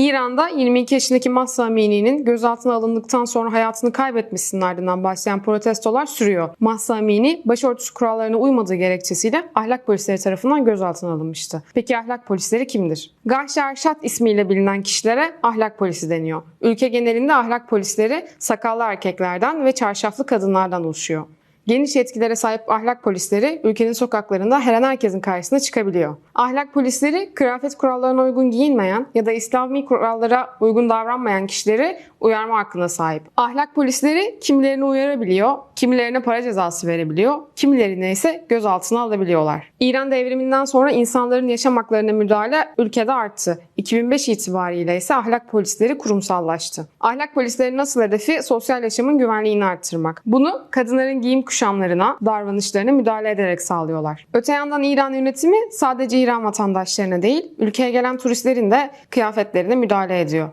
İran'da 22 yaşındaki Mahsa Amini'nin gözaltına alındıktan sonra hayatını kaybetmesinin ardından başlayan protestolar sürüyor. Mahsa Amini başörtüsü kurallarına uymadığı gerekçesiyle ahlak polisleri tarafından gözaltına alınmıştı. Peki ahlak polisleri kimdir? Gahşi Arşat ismiyle bilinen kişilere ahlak polisi deniyor. Ülke genelinde ahlak polisleri sakallı erkeklerden ve çarşaflı kadınlardan oluşuyor. Geniş yetkilere sahip ahlak polisleri ülkenin sokaklarında her an herkesin karşısına çıkabiliyor. Ahlak polisleri kıyafet kurallarına uygun giyinmeyen ya da İslami kurallara uygun davranmayan kişileri uyarma hakkına sahip. Ahlak polisleri kimilerini uyarabiliyor, kimilerine para cezası verebiliyor, kimilerine ise gözaltına alabiliyorlar. İran devriminden sonra insanların yaşam haklarına müdahale ülkede arttı. 2005 itibariyle ise ahlak polisleri kurumsallaştı. Ahlak polislerinin asıl hedefi sosyal yaşamın güvenliğini arttırmak. Bunu kadınların giyim kuşamlarına, davranışlarına müdahale ederek sağlıyorlar. Öte yandan İran yönetimi sadece İran vatandaşlarına değil, ülkeye gelen turistlerin de kıyafetlerine müdahale ediyor.